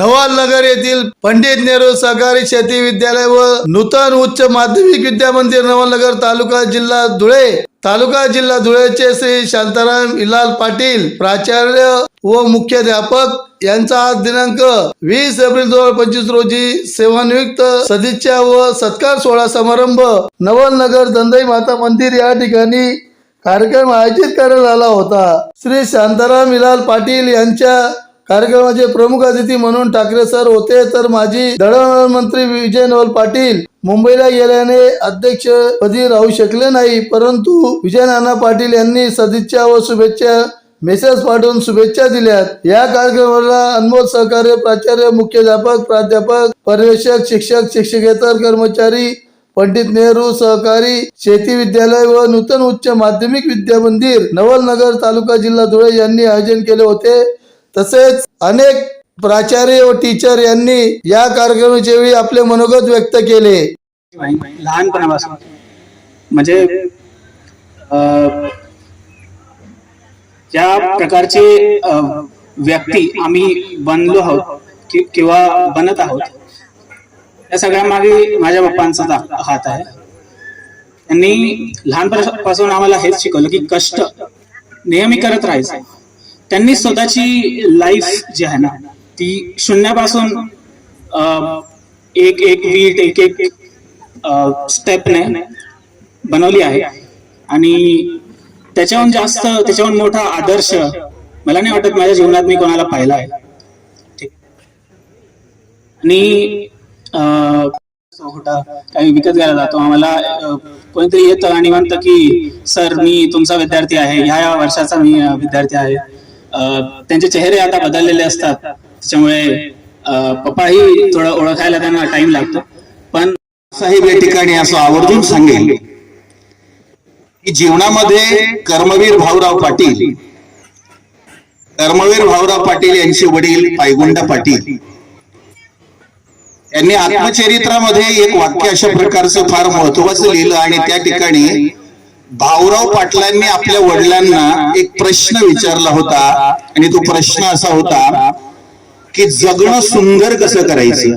नवालनगर येथील पंडित नेहरू सहकारी शेती विद्यालय व नूतन उच्च माध्यमिक विद्या मंदिर नवलनगर तालुका जिल्हा धुळे. तालुका जिल्हा धुळेचे श्री शांताराम इलाल पाटील प्राचार्य व मुख्याध्यापक यांचा आज दिनांक वीस एप्रिल दोन हजार पंचवीस रोजी सेवानियुक्त सदिच्छा व सत्कार सोहळा समारंभ नवलनगर दंदई माता मंदिर या ठिकाणी कार्यक्रम आयोजित करण्यात आला होता. श्री शांताराम इलाल पाटील यांच्या कार्यक्रमाचे प्रमुख अतिथी म्हणून ठाकरे सर होते तर माजी दळणवळण मंत्री विजय नवल पाटील. मुंबईला गेल्याने अध्यक्षपदी राहू शकले नाही परंतु विजय नाना पाटील यांनी सदिच्छा व शुभेच्छा मेसेज पाठवून शुभेच्छा दिल्यात. या कार्यक्रमाला अनमोल सहकार्य प्राचार्य मुख्याध्यापक प्राध्यापक पर्यवेक्षक शिक्षक शिक्षकेतर कर्मचारी पंडित नेहरू सहकारी शेती विद्यालय व नूतन उच्च माध्यमिक विद्या मंदिर नवलनगर तालुका जिल्हा धुळे यांनी आयोजन केले होते. तसेच अनेक प्राचार्य व टीचर यांनी या कार्यक्रमाच्या वेळी आपले मनोगत व्यक्त केले. लहानपणापासून. म्हणजे अं, ज्या प्रकारचे व्यक्ती आम्ही बनलो आहोत किंवा बनत आहोत या सगळ्या मागे माझ्या बाप्पांचा हात आहे. त्यांनी लहानपणापासून आम्हाला हेच शिकवलं की कष्ट नेहमी करत राहायचं. त्यांनी स्वतःची लाईफ जी आहे ना ती शून्यापासून एक एक वीट एक एक स्टेपने बनवली आहे. आणि त्याच्याहून जास्त त्याच्याहून मोठा आदर्श मला नाही वाटत माझ्या जीवनात मी कोणाला पाहिला आहे. आणि अं, काही विकत घ्यायला जातो. आम्हाला कोणीतरी येतं आणि म्हणतं की सर मी तुमचा विद्यार्थी आहे. ह्या या वर्षाचा मी विद्यार्थी आहे. त्यांचे चेहरे आता बदललेले असतात. त्याच्यामुळे पप्पाही थोडं ओळखायला त्यांना टाइम लागतो. पण साहेब या ठिकाणी असं आवर्जून सांगेल की जीवनामध्ये कर्मवीर भाऊराव पाटील कर्मवीर भाऊराव पाटील यांचे वडील पायगुंड पाटील यांनी आत्मचरित्रामध्ये एक वाक्य अशा प्रकारचं फार महत्वाचं लिहिलं आणि त्या ठिकाणी भाऊराव पाटलांनी आपल्या वडिलांना एक प्रश्न विचारला होता आणि तो प्रश्न असा होता की जगणं सुंदर कसं करायचं?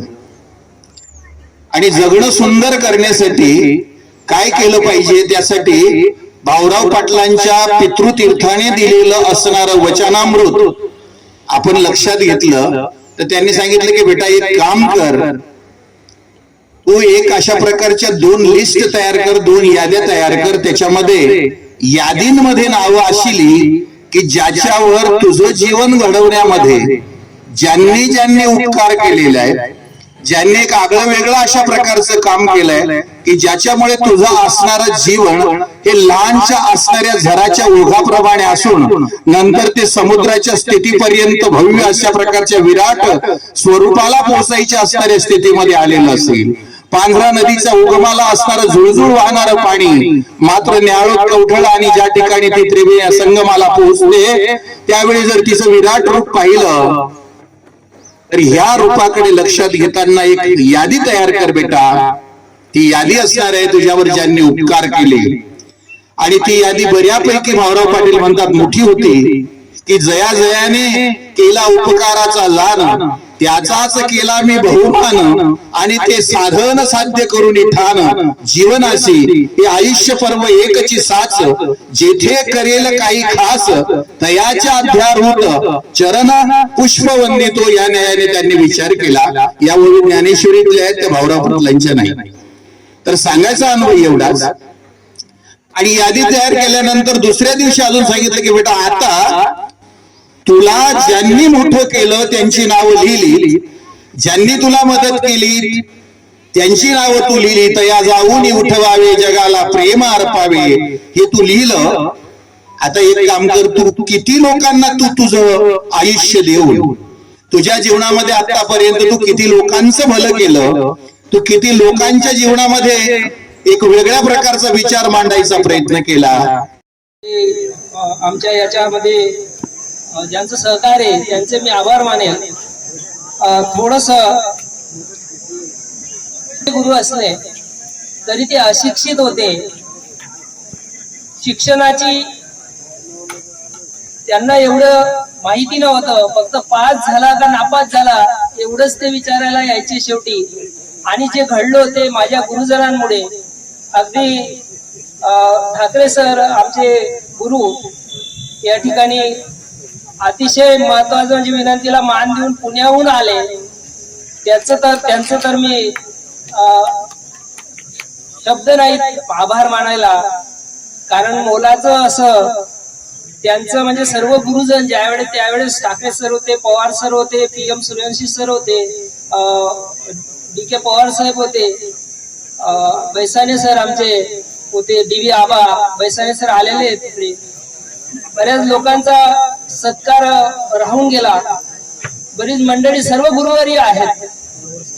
आणि जगणं सुंदर करण्यासाठी काय केलं पाहिजे? त्यासाठी भाऊराव पाटलांच्या पितृतीर्थाने दिलेलं असणारं वचनामृत आपण लक्षात घेतलं. तर त्यांनी सांगितलं की बेटा एक काम कर. तू एक अशा प्रकारच्या दोन लिस्ट तयार कर दोन याद्या तयार कर. त्याच्यामध्ये यादींमध्ये नावं अशी की ज्याच्यावर तुझं जीवन घडवण्यामध्ये ज्यांनी ज्यांनी उपकार केलेले आहेत ज्यांनी एक आगळं वेगळं अशा प्रकारचं काम केलंय की ज्याच्यामुळे तुझं असणारं जीवन हे लहानच्या असणाऱ्या झराच्या ओघाप्रमाणे असून नंतर ते समुद्राच्या स्थितीपर्यंत भव्य अशा प्रकारच्या विराट स्वरूपाला पोहोचायच्या असणाऱ्या स्थितीमध्ये आलेलं असेल. पांढरा नदीच्या उगमाला असणारं झुळझुळ वाहणारं पाणी. मात्र न्याळोत कवठळ आणि ज्या ठिकाणी ती त्रिवेणी संगमाला पोहोचते त्यावेळी जर तिचं विराट रूप पाहिलं तर ह्या रूपाकडे लक्षात घेताना एक यादी तयार कर बेटा. ती यादी असणार आहे तुझ्यावर ज्यांनी उपकार केले. आणि ती यादी बऱ्यापैकी भाऊराव पाटील म्हणतात मोठी होती. की जया जयाने केला उपकाराचा लान. त्याचाच केला मी बहुमान आणि ते साधन साध्य करून ठाण जीवनाशी हे आयुष्य पर्व एकची साच. जेथे करेल काही खास तयाच्या अध्यारूत चरण पुष्प वंदितो या न्यायाने त्यांनी विचार केला. यावरून ओळी ज्ञानेश्वरीतल्या आहेत त्या भाऊराव पाटलांच्या नाही. तर सांगायचा अनुभव एवढाच. आणि यादी तयार केल्यानंतर दुसऱ्या दिवशी अजून सांगितलं की बेटा आता तुला ज्यांनी मोठं केलं त्यांची नावं लिहिली ज्यांनी तुला मदत केली त्यांची नावं तू लिहिली तया जाऊन उठवावे जगाला प्रेम अर्पावे हे तू लिहिलं. आता एक काम कर तू किती लोकांना तू तुझं आयुष्य देऊन तुझ्या जीवनामध्ये आतापर्यंत तू किती लोकांचं भलं केलं तू किती लोकांच्या जीवनामध्ये एक वेगळ्या प्रकारचा विचार मांडायचा प्रयत्न केला. आमच्या याच्यामध्ये ज्यांचं सहकार्य आहे त्यांचे मी आभार मानेल थोडस गुरु असले तरी ते अशिक्षित होते. शिक्षणाची त्यांना एवढं माहिती नव्हतं फक्त पास झाला का नापास झाला एवढंच ते विचारायला यायचे शेवटी. आणि जे घडलं ते माझ्या गुरुजनांमुळे अगदी अं, ठाकरे सर आमचे गुरु या ठिकाणी अतिशय महत्वाचं म्हणजे विनंतीला मान देऊन पुण्याहून आले. त्याचं तर त्यांचं तर मी अं, शब्द नाहीत आभार मानायला. कारण मोलाचं असं त्यांचं म्हणजे सर्व गुरुजन ज्यावेळेस त्यावेळेस ठाकरे सर होते पवार सर होते पी एम सूर्यवंशी सर होते डी के पवार साहेब होते बैसाने सर आमचे होते D V Aba Baisane sir आलेले आहेत. तिकडे बऱ्याच लोकांचा सत्कार राहून गेला. बरीच मंडळी सर्व गुरुवारी आहेत.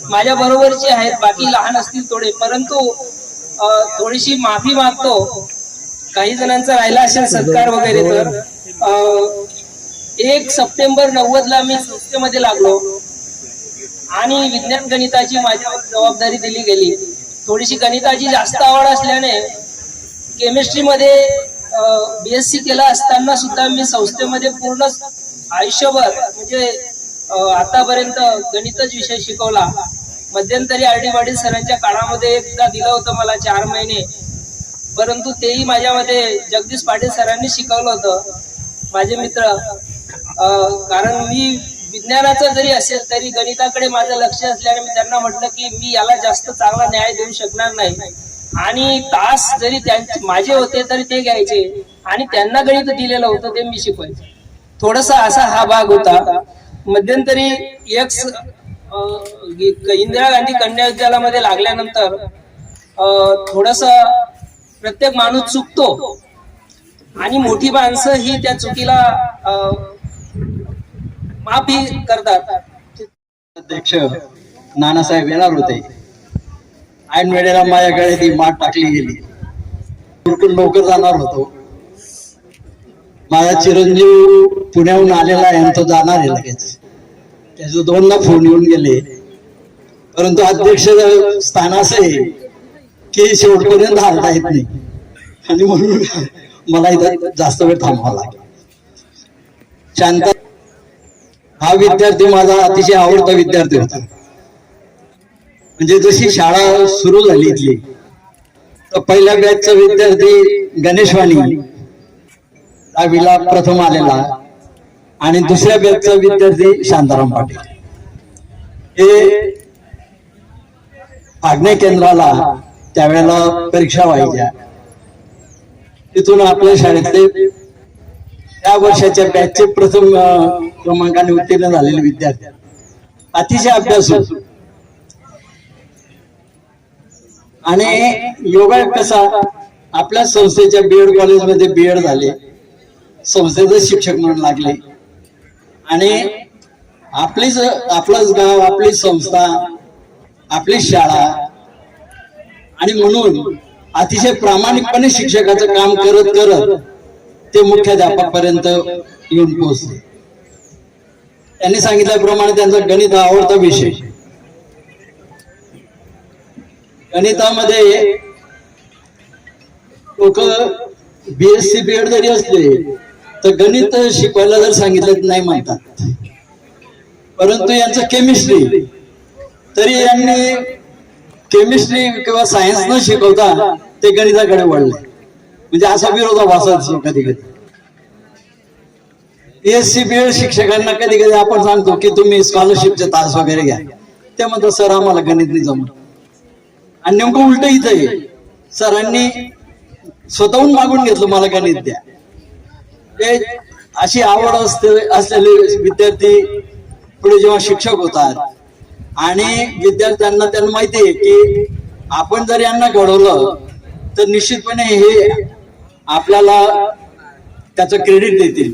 माझ्या बरोबरची आहेत. बाकी लहान असतील थोडे. परंतु थोडीशी माफी मागतो. काही जणांचा राहिला असेल सत्कार वगैरे तर. अं, एक सप्टेंबर नव्वद ला मी संस्थेमध्ये लागलो. आणि विज्ञान गणिताची माझ्यावर जबाबदारी दिली गेली. थोडीशी गणिताची जास्त आवड असल्याने केमिस्ट्रीमध्ये बीएससी केला असताना सुद्धा मी संस्थेमध्ये पूर्ण आयुष्यभर म्हणजे आतापर्यंत गणितच विषय शिकवला. मध्यंतरी आरडी पाटील सरांच्या काळामध्ये एकदा दिलं होतं मला चार महिने. परंतु तेही माझ्यामध्ये जगदीश पाटील सरांनी शिकवलं होतं माझे मित्र. अं, कारण मी विज्ञानाचं जरी असेल तरी गणिताकडे माझं लक्ष असल्याने मी त्यांना म्हटलं की मी याला जास्त चांगला न्याय देऊ शकणार नाही. आणि तास जरी त्यांचे माझे होते तरी ते घ्यायचे. आणि त्यांना गणित दिलेलं होतं ते मी शिकवायचे. थोडासा असा हा भाग होता. मध्यंतरी एक इंदिरा गांधी कन्या विद्यालयामध्ये लागल्यानंतर थोडस प्रत्येक माणूस चुकतो. आणि मोठी माणसं ही त्या चुकीला माफी करतात. अध्यक्ष नानासाहेब येणार होते. ऐन वेळेला माझ्याकडे ती माठ टाकली गेली. उरकून लवकर जाणार होतो. माझा चिरंजीव पुण्याहून आलेला आहे आणि तो जाणार आहे लगेच. त्याचे दोनदा फोन येऊन गेले. परंतु अध्यक्ष स्थान असं आहे की शेवटपर्यंत हालता येत नाही. आणि म्हणून मला इथं जास्त वेळ थांबावा लागेल. शांत हा विद्यार्थी माझा अतिशय आवडता विद्यार्थी होता. म्हणजे जशी शाळा सुरू झाली इथली तर पहिल्या बॅचचा विद्यार्थी गणेशवाणी दहावीला प्रथम आलेला आणि दुसऱ्या बॅचचा विद्यार्थी शांताराम पाटील. हे आग्नेय केंद्राला त्यावेळेला परीक्षा व्हायच्या. तिथून आपल्या शाळेतले त्या वर्षाच्या बॅचचे प्रथम क्रमांकाने उत्तीर्ण झालेले विद्यार्थी. अतिशय अभ्यासू. आणि योगा कसा? आपल्या संस्थेच्या बीएड कॉलेजमध्ये बीएड झाले. संस्थेचे शिक्षक म्हणून लागले. आणि आपलीच आपलंच गाव आपली संस्था आपली शाळा. आणि म्हणून अतिशय प्रामाणिकपणे शिक्षकाचं काम करत करत ते मुख्याध्यापकापर्यंत येऊन पोहोचले. त्यांनी सांगितल्याप्रमाणे त्यांचा गणित हा आवडता विषय. गणितामध्ये लोक बीएससी बीएड जरी असले तर गणित शिकवायला जर सांगितलं नाही म्हणतात. परंतु यांचं केमिस्ट्री तरी यांनी केमिस्ट्री किंवा सायन्स न शिकवता ते गणिताकडे वळले. म्हणजे असा विरोधाभास असतो कधी कधी बीएससी बीएड शिक्षकांना कधी कधी आपण सांगतो की तुम्ही स्कॉलरशिपचे तास वगैरे घ्या. ते म्हणतात सर आम्हाला गणित नाही जमत. आणि नेमकं उलट इथं आहे. सरांनी स्वतःहून मागून घेतलं मला गणित द्या ते अशी आवड असते असलेले विद्यार्थी पुढे जेव्हा शिक्षक होतात आणि विद्यार्थ्यांना त्यांना माहिती आहे की आपण जर यांना घडवलं तर निश्चितपणे हे आपल्याला त्याचं क्रेडिट देतील.